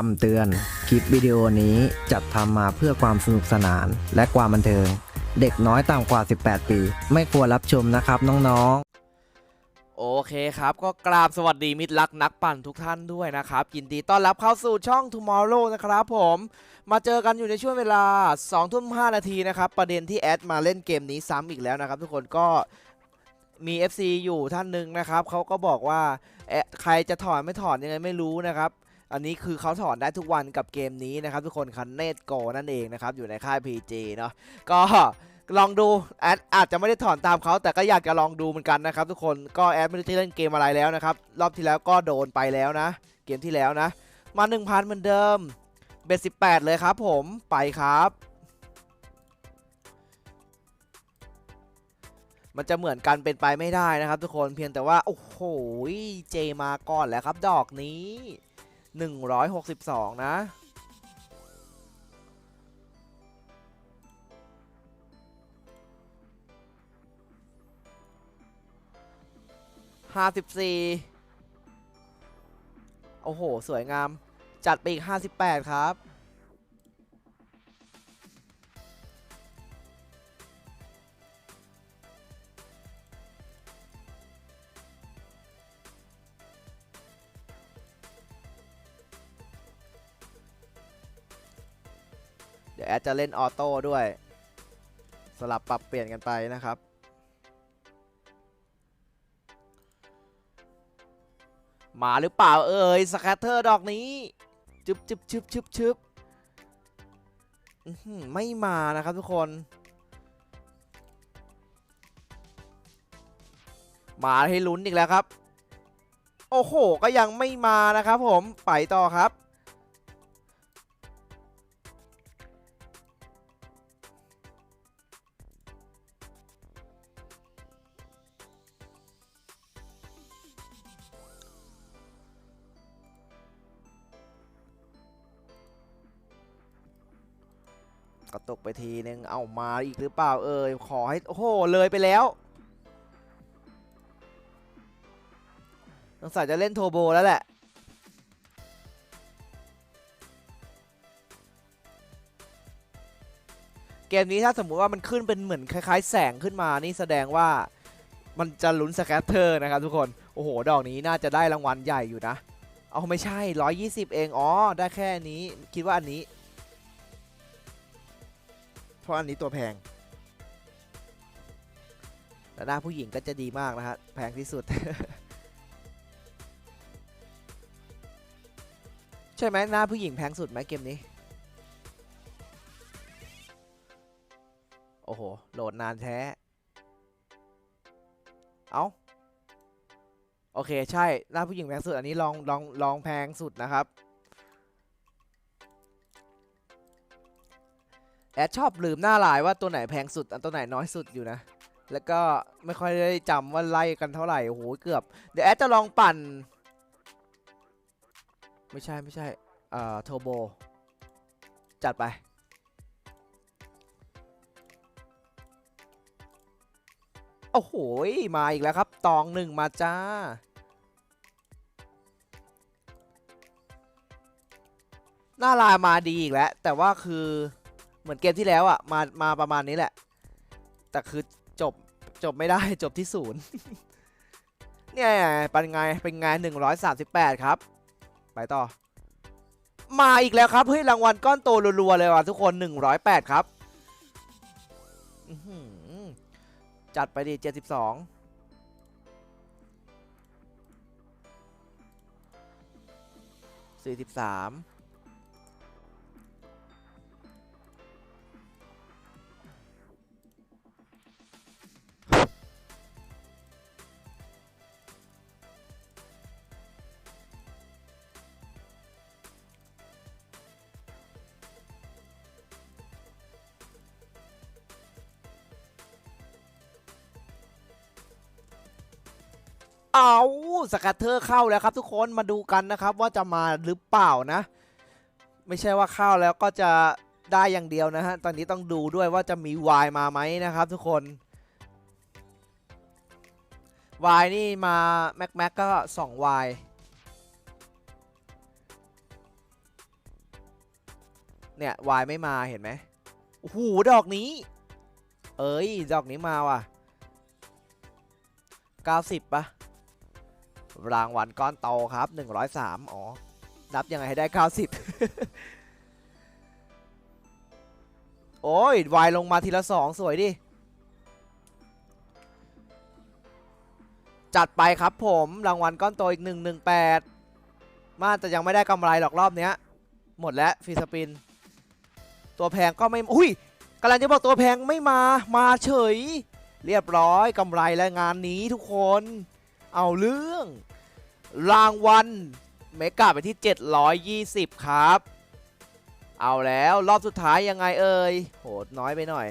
คำเตือน คลิปวิดีโอนี้จัดทำมาเพื่อความสนุกสนานและความบันเทิง เด็กน้อยต่ำกว่า 18 ปี ไม่ควรรับชมนะครับน้องๆ โอเคครับ ก็กราบสวัสดีมิตรรักนักปั่นทุกท่านด้วยนะครับยินดีต้อนรับเข้าสู่ช่อง Tomorrow นะครับผม มาเจอกันอยู่ในช่วงเวลา2ทุ่ม5นาทีนะครับ ประเด็นที่แอดมาเล่นเกมนี้ซ้ำอีกแล้วนะครับ ทุกคนก็มี FC อยู่ท่านหนึ่งนะครับเขาก็บอกว่าเอ๊ะใครจะถอนไม่ถอนยังไงไม่รู้นะครับ อันนี้คือเขาถอนได้ทุกวันกับเกมนี้นะครับ ทุกคนคันเนตโกนั่นเองนะครับ อยู่ในค่าย PG เนาะก็ลองดูแอดอาจจะไม่ได้ถอนตามเขาแต่ก็อยากจะลองดูเหมือนกันนะครับ ทุกคนก็แอดไม่ได้เล่นเกมอะไรแล้วนะครับรอบที่แล้วก็โดนไปแล้วนะ เกมที่แล้วนะ มา1,000เหมือนเดิมเบส18เลยครับผมไปครับ มันจะเหมือนกันเป็นไปไม่ได้นะครับ ทุกคนเพียงแต่ว่า โอ้โหเจมาก่อนแล้วครับ ดอกนี้ 162 นะ ห้าสิบสี่โอ้โห สวยงาม จัดไปอีกห้าสิบแปดครับ ดี๋ยวแอดจะเล่นออโต้ด้วย สลับปรับเปลี่ยนกันไปนะครับ มาหรือเปล่าเอ่ยสแคตเตอร์ดอกนี้จึบจึบชึบชึบชึบไม่มานะครับทุกคน มาให้ลุ้นอีกแล้วครับ โอ้โห ก็ยังไม่มานะครับผม ไปต่อครับ กระตกไปทีนึงเอามาอีกหรือเปล่าเอ่ยขอให้โอ้โหเลยไปแล้วสงสัยจะเล่นโทโบแล้วแหละเกมนี้ถ้าสมมุติว่ามันขึ้นเป็นเหมือนคล้าย ๆ แสงขึ้นมานี่แสดงว่ามันจะลุ้นสแคตเตอร์นะครับทุกคน โอ้โห ดอกนี้น่าจะได้รางวัลใหญ่อยู่นะ เอาไม่ใช่ 120 เอง อ๋อ ได้แค่นี้ คิดว่าอันนี้ เพราะอันนี้ตัวแพงแต่หน้าผู้หญิงก็จะดีมากนะฮะแพงที่สุด ใช่ไหมหน้าผู้หญิงแพงสุดไหมเกมนี้ โอ้โห โหลดนานแท้ เอาโอเค ใช่ หน้าผู้หญิงแพงสุด อันนี้ลองลองลองแพงสุดนะครับ แอดชอบลืมหน้าลายว่าตัวไหนแพงสุด อันตัวไหนน้อยสุดอยู่นะ แล้วก็ไม่ค่อยได้จำว่าไล่กันเท่าไหร่ โอ้โห เกือบ เดี๋ยวแอดจะลองปั่น ไม่ใช่ไม่ใช่เอ่อโทโบ จัดไป โอ้โห มาอีกแล้วครับ ตองหนึ่งมาจ้าหน้าลายมาดีอีกแล้ว แต่ว่าคือ เหมือนเกมที่แล้วอะมามาประมาณนี้แหละ แต่คือจบจบไม่ได้จบที่ศูนย์เนี่ยเป็นไงเป็นไงหนึ่งร้อยสามสิบแปดครับ ไปต่อ มาอีกแล้วครับเฮ้ยรางวัลก้อนโตรัวๆเลยว่ะทุกคนหนึ่งร้อยแปดครับจัดไปดิเจ็ดสิบสองสี่สิบสาม เอาสกัตเทอร์เข้าแล้วครับ ทุกคนมาดูกันนะครับว่าจะมาหรือเปล่านะ ไม่ใช่ว่าเข้าแล้วก็จะได้อย่างเดียวนะฮะตอนนี้ต้องดูด้วยว่าจะมีวายมาไหมนะครับ ทุกคนวายนี่มาแม็กแม็กก็2วายเนี่ยวายไม่มาเห็นไหมโอ้โหดอกนี้ เอ้ย ดอกนี้มาว่ะ 90ปะ รางวัลก้อนโตครับ 103 อ๋อ นับยังไงให้ได้ 90 โอ้ยวายลงมาทีละสองสวยดิ จัดไปครับผมรางวัลก้อนโตอีก 118 มาแต่ยังไม่ได้กำไรหรอกรอบเนี้ย หมดแล้วฟีสปิน ตัวแพงก็ไม่ อุ้ยกำลังจะบอกตัวแพงไม่มา มาเฉย เรียบร้อยกำไรและงานนี้ทุกคน เอาเรื่อง รางวัลเมกาไปที่ 720 ครับ เอาแล้วรอบสุดท้ายยังไงเอ่ยโหน้อยไปหน่อย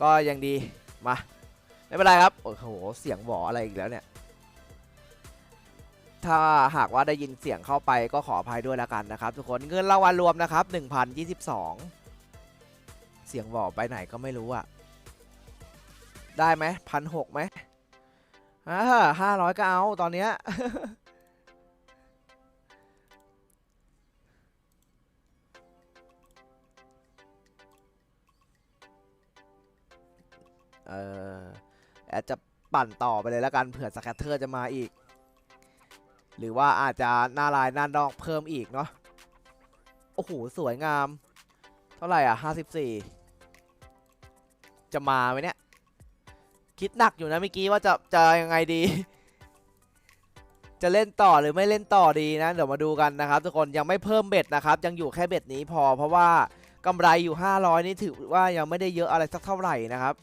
ก็ยังดีมา ไม่เป็นไรครับ โอ้โห เสียงหวออะไรอีกแล้วเนี่ย ถ้าหากว่าได้ยินเสียงเข้าไปก็ขออภัยด้วยแล้วกันนะครับ ทุกคนเงินรางวัลรวมนะครับ 1,022 เสียงหวอไปไหนก็ไม่รู้อะได้ไหมพันหกไหม อ่าห้าร้อยก็เอาตอนเนี้ยเออแอดจะปั่นต่อไปเลยแล้วกันเผื่อสแคตเตอร์จะมาอีก หรือว่าอาจจะหน้าลายหน้าดอกเพิ่มอีกเนาะโอ้โห สวยงาม เท่าไหร่อะ54จะมาไหมเนี่ย คิดหนักอยู่นะเมื่อกี้ว่าจะจะยังไงดี จะเล่นต่อหรือไม่เล่นต่อดีนะ เดี๋ยวมาดูกันนะครับ ทุกคนยังไม่เพิ่มเบ็ดนะครับ ยังอยู่แค่เบ็ดนี้พอ เพราะว่ากำไรอยู่ 500 นี่ถือว่ายังไม่ได้เยอะอะไรสักเท่าไหร่นะครับ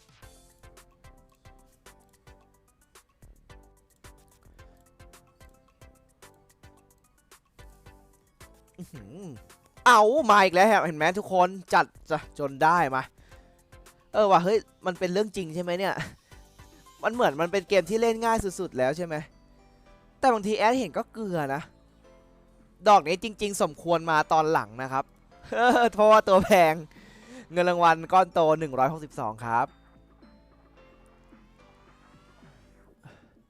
เอามาอีกแล้วเห็นไหมทุกคนจัดจจนได้มา เออว่ะเฮ้ย มันเป็นเรื่องจริงใช่ไหมเนี่ย มันเหมือนมันเป็นเกมที่เล่นง่ายสุดๆแล้วใช่ไหมแต่บางทีแอดเห็นก็เกลือนะ ดอกนี้จริง ๆ สมควรมาตอนหลังนะครับเพราะว่าตัวแพงเงินรางวัลก้อนโต 162 ครับ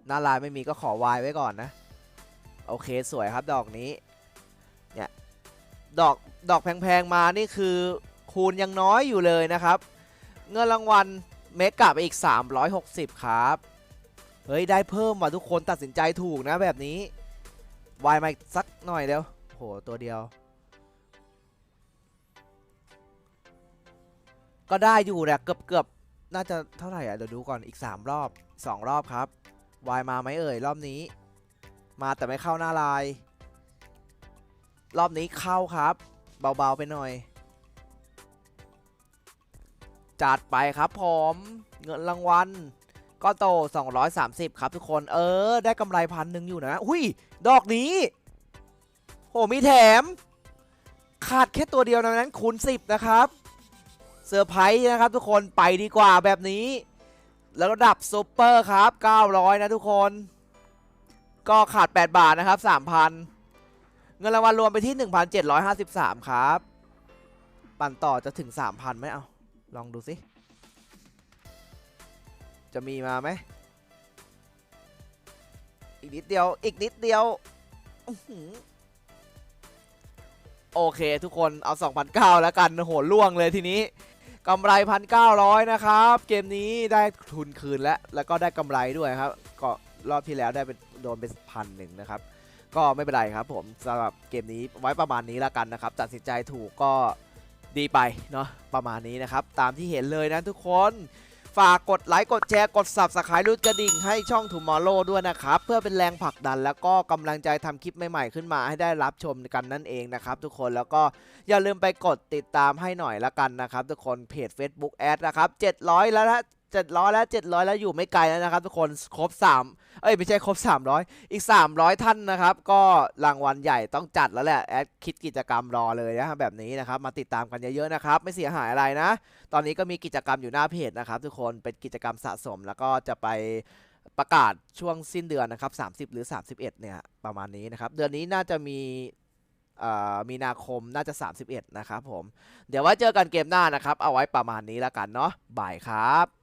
หน้าลายไม่มีก็ขอวายไว้ก่อนนะ โอเคสวยครับดอกนี้ เนี่ย ดอกดอกแพงๆมานี่คือคูณยังน้อยอยู่เลยนะครับ เงินรางวัล เมกะไปอีก 360 ครับ เฮ้ย ได้เพิ่มว่ะทุกคนตัดสินใจถูกนะแบบนี้วายมาอีกสักหน่อยเร็วโหตัวเดียว ก็ได้อยู่แหละเกือบเกือบน่าจะเท่าไหร่อะเดี๋ยวดูก่อนอีก 3 รอบ 2 รอบครับวายมาไหมเอ่ยรอบนี้ มาแต่ไม่เข้าหน้าลาย รอบนี้เข้าครับ เบาๆไปหน่อย จัดไปครับผมเงินรางวัลก็โต 230 ครับทุกคน เออ ได้กำไรพันหนึ่งอยู่นะ อุ้ย ดอกนี้ โห มีแถม ขาดแค่ตัวเดียวนะนั้นคูณ10 นะครับ เซอร์ไพรส์นะครับทุกคน ไปดีกว่าแบบนี้ แล้วระดับซูเปอร์ครับ 900 นะทุกคน ก็ขาด 8 บาทนะครับ 3,000 เงินรางวัลรวมไปที่ 1,753 ครับ ปั่นต่อจะถึง 3,000ไหมเอา ลองดูสิ จะมีมาไหม อีกนิดเดียว อีกนิดเดียวอโอเคทุกคนเอา 2,900 แล้วกัน โหล่วงเลยทีนี้กำไร 1,900 นะครับ เกมนี้ได้ทุนคืนแล้ว แล้วก็ได้กำไรด้วยครับ ก็รอบที่แล้วได้เป็นโดนเป็นพันหนึ่งนะครับ ก็ไม่เป็นไรครับผมสำหรับเกมนี้ไว้ประมาณนี้แล้วกันนะครับ ตัดสินใจถูกก็ ดีไปเนาะประมาณนี้นะครับ ตามที่เห็นเลยนะทุกคนฝากกดไลค์กดแชร์กด Subscribe รูดกระดิ่งให้ช่องทูมอร์โรด้วยนะครับ เพื่อเป็นแรงผลักดันแล้วก็กำลังใจทำคลิปใหม่ๆขึ้นมาให้ได้รับชมกันนั่นเองนะครับทุกคนแล้วก็อย่าลืมไปกดติดตามให้หน่อยละกันนะครับ ทุกคนเพจ Facebook แอดนะครับ700 แล้วนะ 700แล้ว700แล้วอยู่ไม่ไกลแล้วนะครับ ทุกคนครบ3เอ้ยไม่ใช่ครบ300อีก300ท่านนะครับ ก็รางวัลใหญ่ต้องจัดแล้วแหละแอดคิดกิจกรรมรอเลยนะแบบนี้นะครับ มาติดตามกันเยอะๆนะครับ ไม่เสียหายอะไรนะ ตอนนี้ก็มีกิจกรรมอยู่หน้าเพจนะครับ ทุกคนเป็นกิจกรรมสะสมแล้วก็จะไปประกาศช่วงสิ้นเดือนนะครับ 30 หรือ 31 เนี่ยประมาณนี้นะครับ เดือนนี้น่าจะมีมีนาคมน่าจะ 31 นะครับผม เดี๋ยวไว้เจอกันเกมหน้านะครับ เอาไว้ประมาณนี้แล้วกันเนาะบ่ายครับ